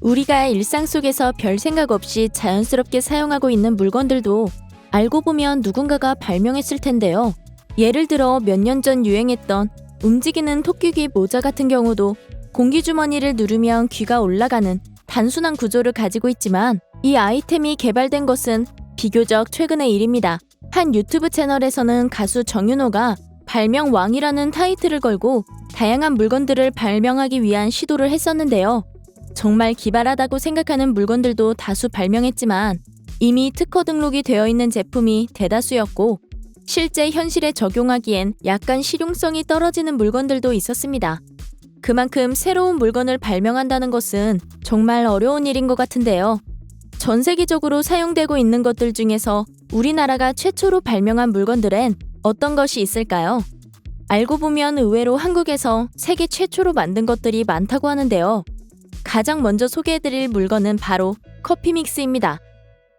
우리가 일상 속에서 별 생각 없이 자연스럽게 사용하고 있는 물건들도 알고 보면 누군가가 발명했을 텐데요. 예를 들어 몇 년 전 유행했던 움직이는 토끼귀 모자 같은 경우도 공기주머니를 누르면 귀가 올라가는 단순한 구조를 가지고 있지만 이 아이템이 개발된 것은 비교적 최근의 일입니다. 한 유튜브 채널에서는 가수 정윤호가 발명 왕이라는 타이틀을 걸고 다양한 물건들을 발명하기 위한 시도를 했었는데요. 정말 기발하다고 생각하는 물건들도 다수 발명했지만 이미 특허 등록이 되어 있는 제품이 대다수였고 실제 현실에 적용하기엔 약간 실용성이 떨어지는 물건들도 있었습니다. 그만큼 새로운 물건을 발명한다는 것은 정말 어려운 일인 것 같은데요. 전 세계적으로 사용되고 있는 것들 중에서 우리나라가 최초로 발명한 물건들엔 어떤 것이 있을까요? 알고 보면 의외로 한국에서 세계 최초로 만든 것들이 많다고 하는데요. 가장 먼저 소개해드릴 물건은 바로 커피 믹스입니다.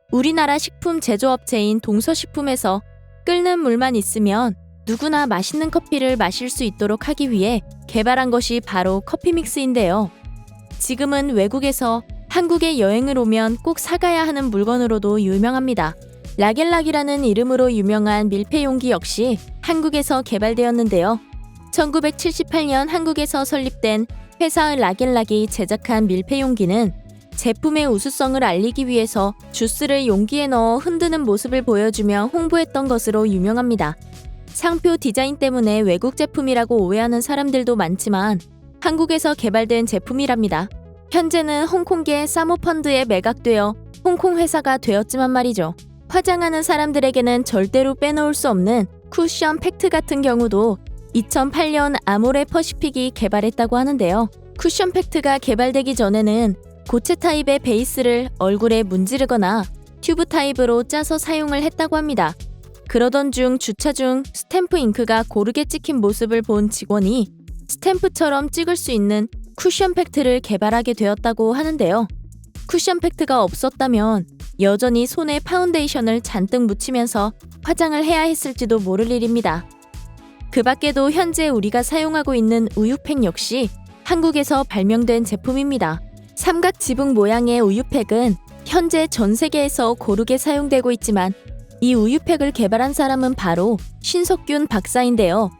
우리나라 식품 제조업체인 동서식품에서 끓는 물만 있으면 누구나 맛있는 커피를 마실 수 있도록 하기 위해 개발한 것이 바로 커피 믹스인데요. 지금은 외국에서 한국에 여행을 오면 꼭 사가야 하는 물건으로도 유명합니다. 라겔락이라는 이름으로 유명한 밀폐 용기 역시 한국에서 개발되었는데요. 1978년 한국에서 설립된 회사 라겔락이 제작한 밀폐 용기는 제품의 우수성을 알리기 위해서 주스를 용기에 넣어 흔드는 모습을 보여주며 홍보했던 것으로 유명합니다. 상표 디자인 때문에 외국 제품이라고 오해하는 사람들도 많지만 한국에서 개발된 제품이랍니다. 현재는 홍콩계 사모펀드에 매각되어 홍콩 회사가 되었지만 말이죠. 화장하는 사람들에게는 절대로 빼놓을 수 없는 쿠션 팩트 같은 경우도 2008년 아모레 퍼시픽이 개발했다고 하는데요. 쿠션 팩트가 개발되기 전에는 고체 타입의 베이스를 얼굴에 문지르거나 튜브 타입으로 짜서 사용을 했다고 합니다. 그러던 중 주차 중 스탬프 잉크가 고르게 찍힌 모습을 본 직원이 스탬프처럼 찍을 수 있는 쿠션 팩트를 개발하게 되었다고 하는데요. 쿠션 팩트가 없었다면 여전히 손에 파운데이션을 잔뜩 묻히면서 화장을 해야 했을지도 모를 일입니다. 그 밖에도 현재 우리가 사용하고 있는 우유팩 역시 한국에서 발명된 제품입니다. 삼각 지붕 모양의 우유팩은 현재 전 세계에서 고르게 사용되고 있지만 이 우유팩을 개발한 사람은 바로 신석균 박사인데요.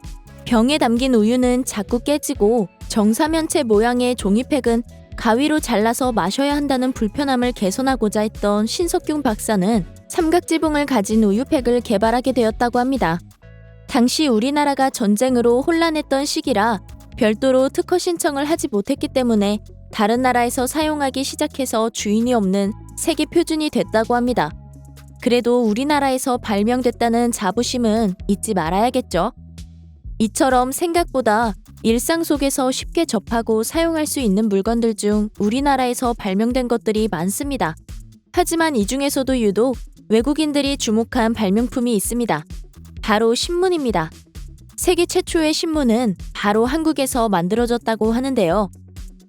병에 담긴 우유는 자꾸 깨지고 정사면체 모양의 종이팩은 가위로 잘라서 마셔야 한다는 불편함을 개선하고자 했던 신석균 박사는 삼각지붕을 가진 우유팩을 개발하게 되었다고 합니다. 당시 우리나라가 전쟁으로 혼란했던 시기라 별도로 특허 신청을 하지 못했기 때문에 다른 나라에서 사용하기 시작해서 주인이 없는 세계 표준이 됐다고 합니다. 그래도 우리나라에서 발명됐다는 자부심은 잊지 말아야겠죠. 이처럼 생각보다 일상 속에서 쉽게 접하고 사용할 수 있는 물건들 중 우리나라에서 발명된 것들이 많습니다. 하지만 이 중에서도 유독 외국인들이 주목한 발명품이 있습니다. 바로 신문입니다. 세계 최초의 신문은 바로 한국에서 만들어졌다고 하는데요.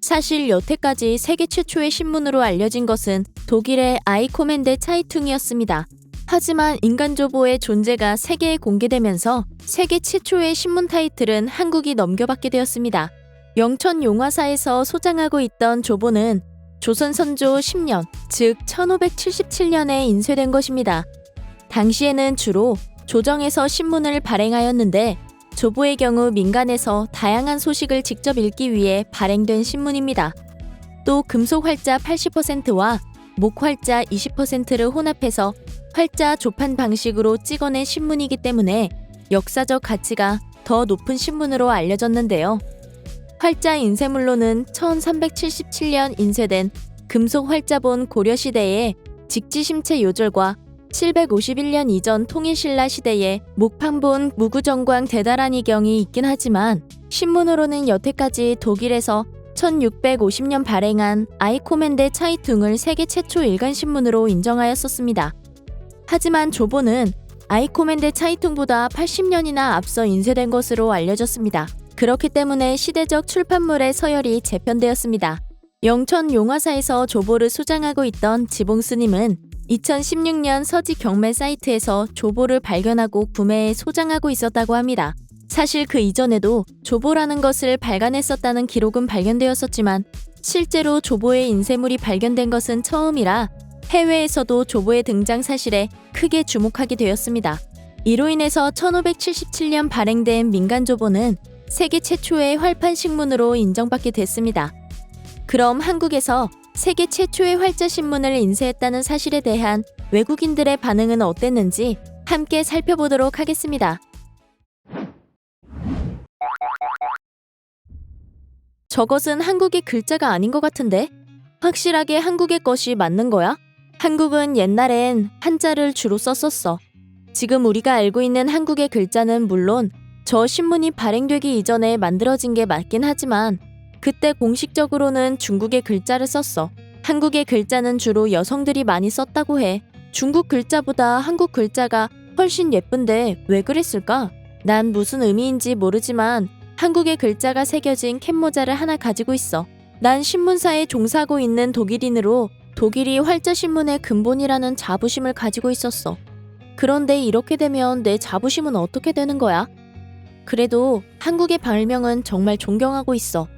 사실 여태까지 세계 최초의 신문으로 알려진 것은 독일의 아이코멘데 차이퉁이었습니다. 하지만 인간조보의 존재가 세계에 공개되면서 세계 최초의 신문 타이틀은 한국이 넘겨받게 되었습니다. 영천 용화사에서 소장하고 있던 조보는 조선 선조 10년, 즉 1577년에 인쇄된 것입니다. 당시에는 주로 조정에서 신문을 발행하였는데 조보의 경우 민간에서 다양한 소식을 직접 읽기 위해 발행된 신문입니다. 또 금속 활자 80%와 목 활자 20%를 혼합해서 활자 조판 방식으로 찍어낸 신문이기 때문에 역사적 가치가 더 높은 신문으로 알려졌는데요. 활자 인쇄물로는 1377년 인쇄된 금속 활자본 고려시대의 직지심체 요절과 751년 이전 통일신라 시대의 목판본 무구정광 대다란 이경이 있긴 하지만 신문으로는 여태까지 독일에서 1650년 발행한 아이코멘데 차이퉁을 세계 최초 일간 신문으로 인정하였었습니다. 하지만 조보는 아이코멘데 차이퉁보다 80년이나 앞서 인쇄된 것으로 알려졌습니다. 그렇기 때문에 시대적 출판물의 서열이 재편되었습니다. 영천 용화사에서 조보를 소장하고 있던 지봉 스님은 2016년 서지 경매 사이트에서 조보를 발견하고 구매해 소장하고 있었다고 합니다. 사실 그 이전에도 조보라는 것을 발간했었다는 기록은 발견되었었지만 실제로 조보의 인쇄물이 발견된 것은 처음이라 해외에서도 조보의 등장 사실에 크게 주목하게 되었습니다. 이로 인해서 1577년 발행된 민간 조보는 세계 최초의 활판 신문으로 인정받게 됐습니다. 그럼 한국에서 세계 최초의 활자 신문을 인쇄했다는 사실에 대한 외국인들의 반응은 어땠는지 함께 살펴보도록 하겠습니다. 저것은 한국의 글자가 아닌 것 같은데? 확실하게 한국의 것이 맞는 거야? 한국은 옛날엔 한자를 주로 썼었어. 지금 우리가 알고 있는 한국의 글자는 물론 저 신문이 발행되기 이전에 만들어진 게 맞긴 하지만 그때 공식적으로는 중국의 글자를 썼어. 한국의 글자는 주로 여성들이 많이 썼다고 해. 중국 글자보다 한국 글자가 훨씬 예쁜데 왜 그랬을까? 난 무슨 의미인지 모르지만 한국의 글자가 새겨진 캡모자를 하나 가지고 있어. 난 신문사에 종사하고 있는 독일인으로 독일이 활자 신문의 근본이라는 자부심을 가지고 있었어. 그런데 이렇게 되면 내 자부심은 어떻게 되는 거야? 그래도 한국의 발명은 정말 존경하고 있어.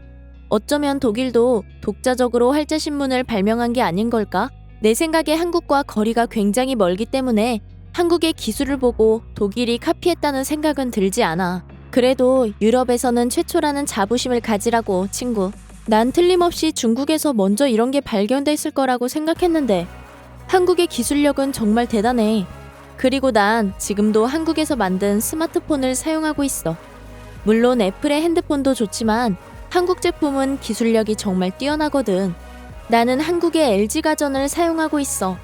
어쩌면 독일도 독자적으로 활자 신문을 발명한 게 아닌 걸까? 내 생각에 한국과 거리가 굉장히 멀기 때문에 한국의 기술을 보고 독일이 카피했다는 생각은 들지 않아. 그래도 유럽에서는 최초라는 자부심을 가지라고, 친구. 난 틀림없이 중국에서 먼저 이런 게 발견됐을 거라고 생각했는데 한국의 기술력은 정말 대단해. 그리고 난 지금도 한국에서 만든 스마트폰을 사용하고 있어. 물론 애플의 핸드폰도 좋지만 한국 제품은 기술력이 정말 뛰어나거든. 나는 한국의 LG 가전을 사용하고 있어.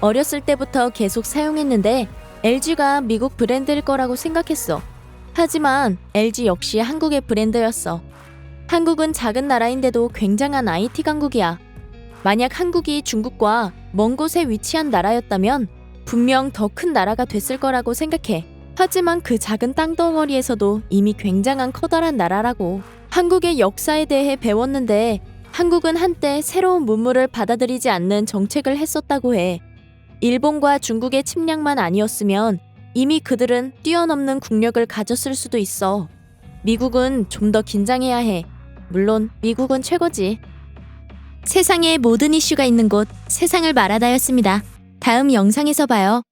어렸을 때부터 계속 사용했는데 LG가 미국 브랜드일 거라고 생각했어. 하지만 LG 역시 한국의 브랜드였어. 한국은 작은 나라인데도 굉장한 IT 강국이야. 만약 한국이 중국과 먼 곳에 위치한 나라였다면 분명 더 큰 나라가 됐을 거라고 생각해. 하지만 그 작은 땅덩어리에서도 이미 굉장한 커다란 나라라고. 한국의 역사에 대해 배웠는데 한국은 한때 새로운 문물을 받아들이지 않는 정책을 했었다고 해. 일본과 중국의 침략만 아니었으면 이미 그들은 뛰어넘는 국력을 가졌을 수도 있어. 미국은 좀 더 긴장해야 해. 물론 미국은 최고지. 세상에 모든 이슈가 있는 곳 세상을 말하다였습니다. 다음 영상에서 봐요.